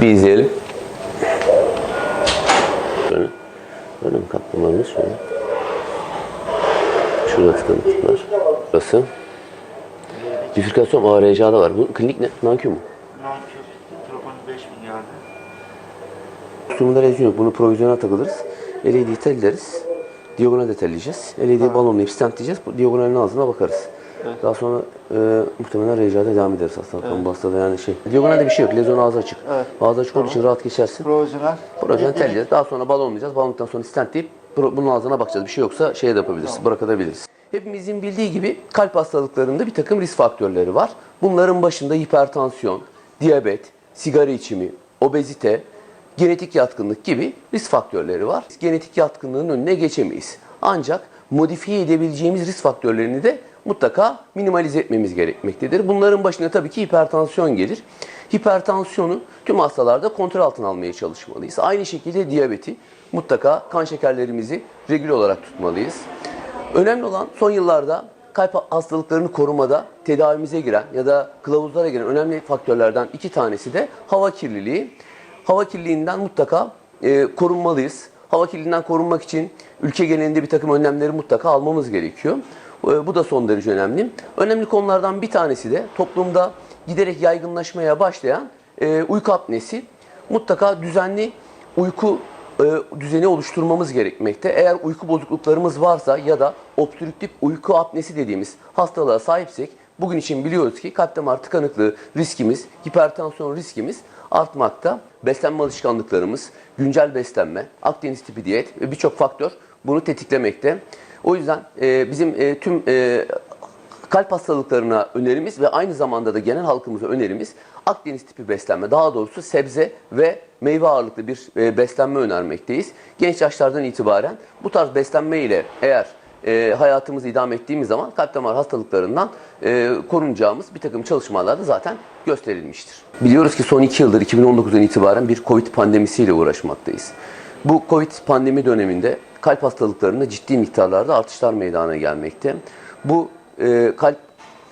Bir izleyelim. Şöyle. Böyle mi kaplamalarımız şöyle. Şurada tıkanıklık var. Burası. Bifürkasyon ARCA'da var. Bu klinik ne? Nankü mü? Nankör, troponi 5 milyarda. Sunumda lezyon yok. Bunu provizyona takılırız. LED telleriz. Diagonal de telleyeceğiz. LED balonlayıp stentleyeceğiz. Bu diagonalin ağzına bakarız. Daha sonra e, muhtemelen RCA'da devam ederiz hastalıktan. Bu hastada yani şey. Diagonalde bir şey yok. Lezyon ağzı açık. Evet. Ağzı açık olduğu için rahat geçersin. Provizyonel. Provizyona telleyeceğiz. Daha sonra balonlayacağız. Balonladıktan sonra stentleyip pro- bunun ağzına bakacağız. Bir şey yoksa şey de yapabiliriz. Bırakabiliriz. Hepimizin bildiği gibi kalp hastalıklarında bir takım risk faktörleri var. Bunların başında hipertansiyon, diyabet, sigara içimi, obezite, genetik yatkınlık gibi risk faktörleri var. Genetik yatkınlığın önüne geçemeyiz. Ancak modifiye edebileceğimiz risk faktörlerini de mutlaka minimalize etmemiz gerekmektedir. Bunların başına tabii ki hipertansiyon gelir. Hipertansiyonu tüm hastalarda kontrol altına almaya çalışmalıyız. Aynı şekilde diyabeti mutlaka kan şekerlerimizi regüle olarak tutmalıyız. Önemli olan son yıllarda kalp hastalıklarını korumada tedavimize giren ya da kılavuzlara giren önemli faktörlerden iki tanesi de hava kirliliği. Hava kirliliğinden mutlaka e, korunmalıyız. Hava kirliliğinden korunmak için ülke genelinde bir takım önlemleri mutlaka almamız gerekiyor. E, bu da son derece önemli. Önemli konulardan bir tanesi de toplumda giderek yaygınlaşmaya başlayan e, uyku apnesi. Mutlaka düzenli uyku e, düzeni oluşturmamız gerekmekte. Eğer uyku bozukluklarımız varsa ya da obstrüktif uyku apnesi dediğimiz hastalığa sahipsek bugün için biliyoruz ki kalp damar tıkanıklığı riskimiz, hipertansiyon riskimiz artmakta. Beslenme alışkanlıklarımız, güncel beslenme, Akdeniz tipi diyet ve birçok faktör bunu tetiklemekte. O yüzden e, bizim e, tüm e, kalp hastalıklarına önerimiz ve aynı zamanda da genel halkımıza önerimiz Akdeniz tipi beslenme. Daha doğrusu sebze ve meyve ağırlıklı bir e, beslenme önermekteyiz. Genç yaşlardan itibaren bu tarz beslenme ile eğer e, hayatımızı idame ettiğimiz zaman kalp damar hastalıklarından e, korunacağımız bir takım çalışmalarda zaten gösterilmiştir. Biliyoruz ki son iki yıldır 2019'dan itibaren bir Covid pandemisiyle uğraşmaktayız. Bu Covid pandemi döneminde kalp hastalıklarında ciddi miktarlarda artışlar meydana gelmekte. Bu e, kalp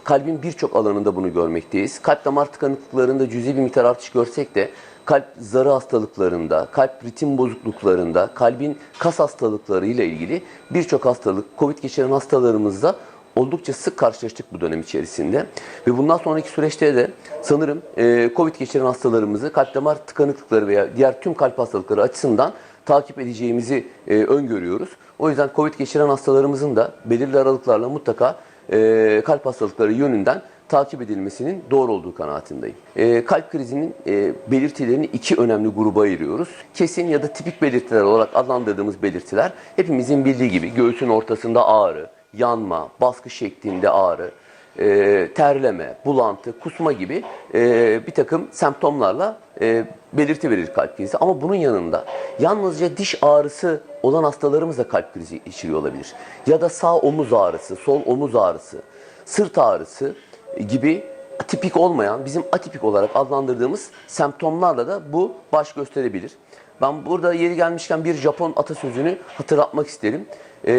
kalbin birçok alanında bunu görmekteyiz. Kalp damar tıkanıklıklarında cüzi bir miktar artış görsek de kalp zarı hastalıklarında, kalp ritim bozukluklarında, kalbin kas hastalıkları ile ilgili birçok hastalık, Covid geçiren hastalarımızda oldukça sık karşılaştık bu dönem içerisinde. Ve bundan sonraki süreçte de sanırım e, Covid geçiren hastalarımızı kalp damar tıkanıklıkları veya diğer tüm kalp hastalıkları açısından takip edeceğimizi e, öngörüyoruz. O yüzden Covid geçiren hastalarımızın da belirli aralıklarla mutlaka e, kalp hastalıkları yönünden takip edilmesinin doğru olduğu kanaatindeyim. E, kalp krizinin e, belirtilerini iki önemli gruba ayırıyoruz. Kesin ya da tipik belirtiler olarak adlandırdığımız belirtiler hepimizin bildiği gibi göğsün ortasında ağrı, yanma, baskı şeklinde ağrı, e, terleme, bulantı, kusma gibi e, bir takım semptomlarla e, belirti verir kalp krizi. Ama bunun yanında yalnızca diş ağrısı olan hastalarımız da kalp krizi geçiriyor olabilir. Ya da sağ omuz ağrısı, sol omuz ağrısı, sırt ağrısı gibi tipik olmayan, bizim atipik olarak adlandırdığımız semptomlarla da bu baş gösterebilir. Ben burada yeri gelmişken bir Japon atasözünü hatırlatmak isterim. E,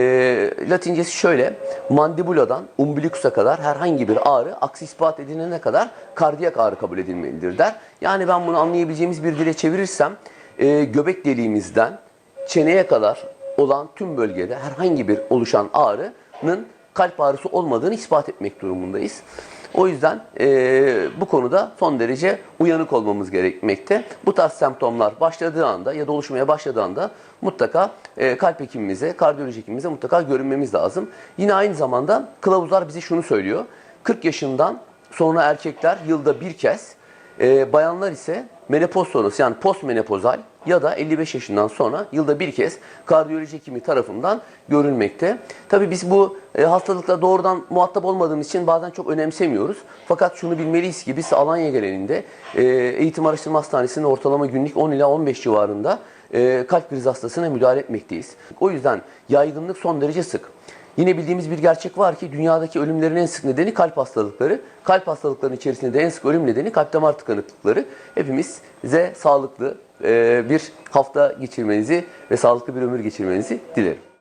Latincesi şöyle, mandibuladan umbiliküse kadar herhangi bir ağrı aksi ispat edilene kadar kardiyak ağrı kabul edilmelidir der. Yani ben bunu anlayabileceğimiz bir dile çevirirsem e, göbek deliğimizden çeneye kadar olan tüm bölgede herhangi bir oluşan ağrının kalp ağrısı olmadığını ispat etmek durumundayız. O yüzden e, bu konuda son derece uyanık olmamız gerekmekte. Bu tarz semptomlar başladığı anda ya da oluşmaya başladığı anda mutlaka e, kalp hekimimize, kardiyoloji hekimimize mutlaka görünmemiz lazım. Yine aynı zamanda kılavuzlar bize şunu söylüyor. 40 yaşından sonra erkekler yılda bir kez, e, bayanlar ise menopoz sonrası yani postmenopozal ya da 55 yaşından sonra yılda bir kez kardiyoloji hekimi tarafından görülmekte. Tabii biz bu e, hastalıkla doğrudan muhatap olmadığımız için bazen çok önemsemiyoruz. Fakat şunu bilmeliyiz ki biz Alanya genelinde e, Eğitim Araştırma Hastanesi'nin ortalama günlük 10 ila 15 civarında e, kalp krizi hastasına müdahale etmekteyiz. O yüzden yaygınlık son derece sık. Yine bildiğimiz bir gerçek var ki dünyadaki ölümlerin en sık nedeni kalp hastalıkları. Kalp hastalıklarının içerisinde de en sık ölüm nedeni kalp damar tıkanıklıkları. Hepimize sağlıklı e, bir hafta geçirmenizi ve sağlıklı bir ömür geçirmenizi dilerim.